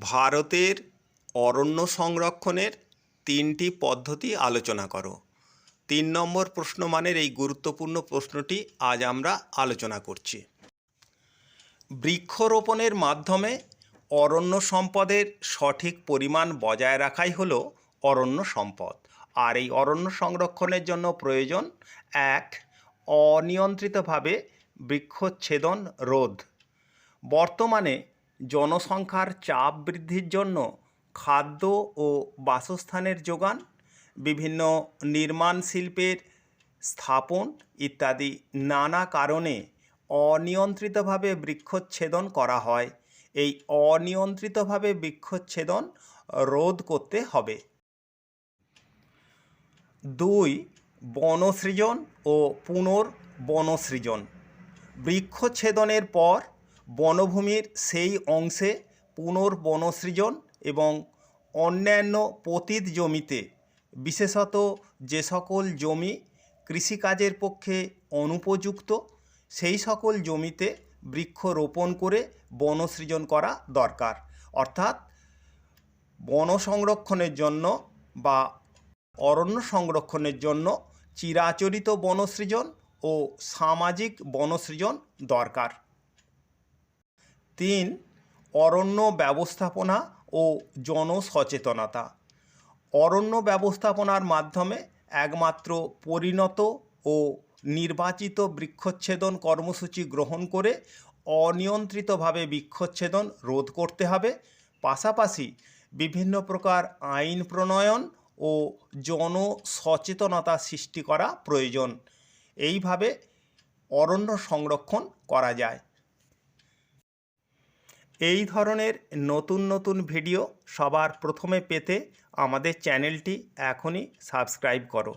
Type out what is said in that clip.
ভারতের অরণ্য সংরক্ষণের তিনটি পদ্ধতি আলোচনা করো। তিন নম্বর প্রশ্নমানের এই গুরুত্বপূর্ণ প্রশ্নটি আজ আমরা আলোচনা করছি। বৃক্ষরোপণের মাধ্যমে অরণ্য সম্পদের সঠিক পরিমাণ বজায় রাখাই হলো অরণ্য সম্পদ। আর এই অরণ্য সংরক্ষণের জন্য প্রয়োজন এক, অনিয়ন্ত্রিতভাবে বৃক্ষচ্ছেদন রোধ। বর্তমানে জনসংখ্যার চাপ বৃদ্ধির জন্য খাদ্য ও বাসস্থানের যোগান, বিভিন্ন নির্মাণ শিল্পের স্থাপন ইত্যাদি নানা কারণে অনিয়ন্ত্রিতভাবে বৃক্ষচ্ছেদন করা হয়। এই অনিয়ন্ত্রিতভাবে বৃক্ষচ্ছেদন রোধ করতে হবে। দুই, বনসৃজন ও পুনর্বনসৃজন। বৃক্ষচ্ছেদনের পর বনভূমির সেই অংশে পুনর্বনসৃজন এবং অন্যান্য পতিত জমিতে, বিশেষত যে সকল জমি কৃষিকাজের পক্ষে অনুপযুক্ত, সেই সকল জমিতে বৃক্ষ রোপণ করে বনসৃজন করা দরকার। অর্থাৎ বন সংরক্ষণের জন্য বা অরণ্য সংরক্ষণের জন্য চিরাচরিত বনসৃজন ও সামাজিক বনসৃজন দরকার। তিন, অরণ্য ব্যবস্থাপনা ও জনসচেতনতা। অরণ্য ব্যবস্থাপনার মাধ্যমে একমাত্র পরিণত ও নির্বাচিত বৃক্ষচ্ছেদন কর্মসূচি গ্রহণ করে অনিয়ন্ত্রিতভাবে বৃক্ষচ্ছেদন রোধ করতে হবে। পাশাপাশি বিভিন্ন প্রকার আইন প্রণয়ন ও জনসচেতনতা সৃষ্টি করা প্রয়োজন। এইভাবে অরণ্য সংরক্ষণ করা যায়। এই ধরনের নতুন নতুন ভিডিও সবার প্রথমে পেতে আমাদের চ্যানেলটি এখনই সাবস্ক্রাইব করো।